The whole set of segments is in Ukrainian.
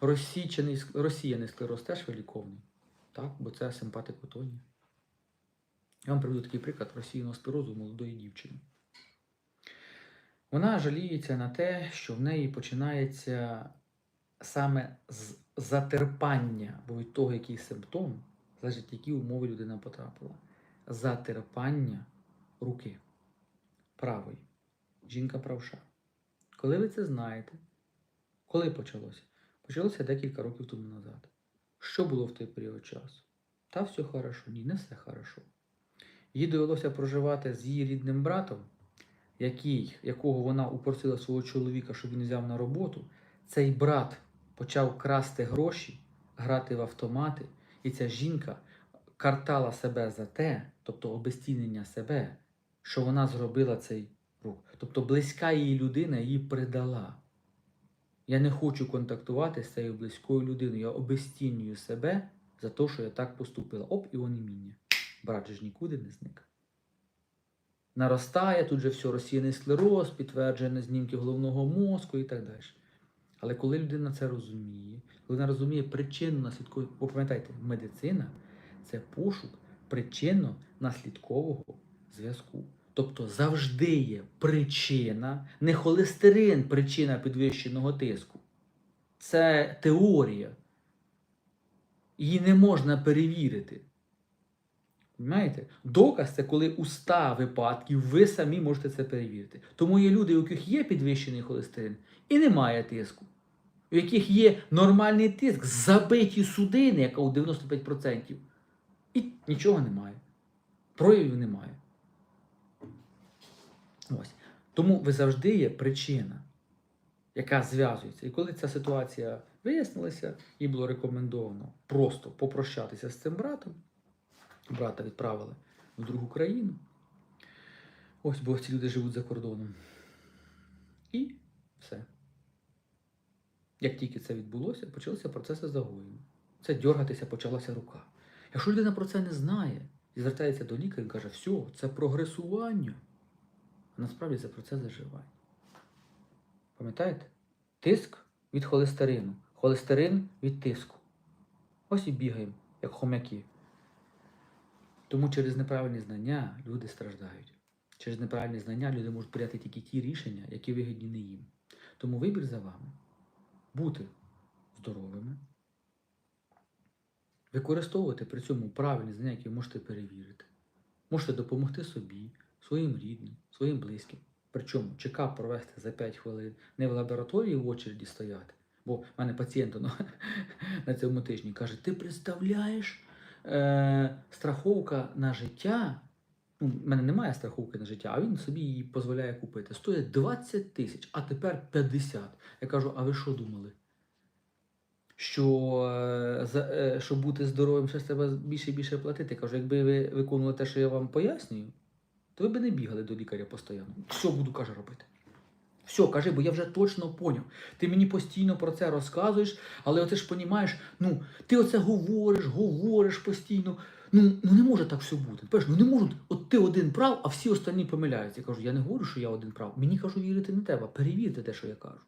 розсічений, розсіяний склероз теж виліковний. Так? Бо це симпатикотонія. Я вам приведу такий приклад розсіяного склерозу молодої дівчини. Вона жаліється на те, що в неї починається саме з затерпання, бо від того, який симптом, залежить, які умови людина потрапила. Затерпання руки правої. Жінка правша. Коли ви це знаєте, коли почалося? Почалося декілька років тому назад. Що було в той період часу? Та все хорошо, ні, не все хорошо. Їй довелося проживати з її рідним братом, який, якого вона упросила свого чоловіка, щоб він взяв на роботу. Цей брат почав красти гроші, грати в автомати, і ця жінка картала себе за те, тобто обезцінення себе, що вона зробила цей рух. Тобто близька її людина її предала. Я не хочу контактувати з цією близькою людиною. Я обезцінюю себе за те, що я так поступила. Оп, і оніміння. Брат же ж нікуди не зник. Наростає, тут же все розсіяний склероз, підтверджене знімки головного мозку і так далі. Але коли людина це розуміє, коли вона розуміє причинно наслідкову, бо пам'ятайте, медицина це пошук причинно-наслідкового зв'язку. Тобто завжди є причина, не холестерин причина підвищеного тиску. Це теорія. Її не можна перевірити. Понимаєте? Доказ це коли у 100 випадків ви самі можете це перевірити. Тому є люди, у яких є підвищений холестерин і немає тиску, у яких є нормальний тиск, забиті судини, яка у 95%, і нічого немає. Проявів немає. Ось. Тому ви завжди є причина, яка зв'язується. І коли ця ситуація вияснилася, їй було рекомендовано просто попрощатися з цим братом. Брата відправили в другу країну. Ось, бо ці люди живуть за кордоном. І все. Як тільки це відбулося, почалися процеси загоєння. Це дьоргатися почалася рука. Якщо людина про це не знає і звертається до лікаря, він каже, все, це прогресування. А насправді це процес заживання. Пам'ятаєте? Тиск від холестерину, холестерин від тиску. Ось і бігаємо, як хомяки. Тому через неправильні знання люди страждають. Через неправильні знання люди можуть прийняти тільки ті рішення, які вигідні не їм. Тому вибір за вами бути здоровими, використовувати при цьому правильні знання, які можете перевірити. Можете допомогти собі, своїм рідним, своїм близьким. Причому чекап провести за 5 хвилин, не в лабораторії в очереді стояти. Бо в мене пацієнт ну, на цьому тижні каже: ти представляєш, е, страховка на життя. Ну, в мене немає страховки на життя, а він собі її дозволяє купити. Стоїть 20 тисяч, а тепер 50. Я кажу, а ви що думали? Що е, за, е, щоб бути здоровим, ще треба більше і більше платити. Я кажу, якби ви виконували те, що я вам пояснюю, то ви б не бігали до лікаря постійно. Все буду, каже, робити. Все, кажи, бо я вже точно поняв. Ти мені постійно про це розказуєш, але оце ж понімаєш, ну, ти оце говориш, говориш постійно. Ну, ну не може так все бути. Ну не можуть, от ти один прав, а всі останні помиляються. Я кажу, я не говорю, що я один прав. Мені кажу, вірити не треба. Перевірте те, що я кажу.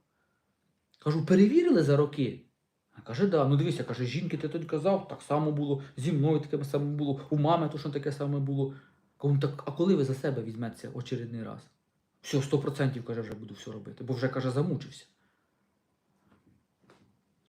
Кажу, перевірили за роки? А каже, да. Ну дивися, каже, жінки ти тоді казав, так само було, зі мною таке саме було, у мами точно таке саме було. Кажу, «Ну, так, а коли ви за себе візьметеся очередний раз? Все, 100% каже, вже буду все робити, бо вже каже, замучився.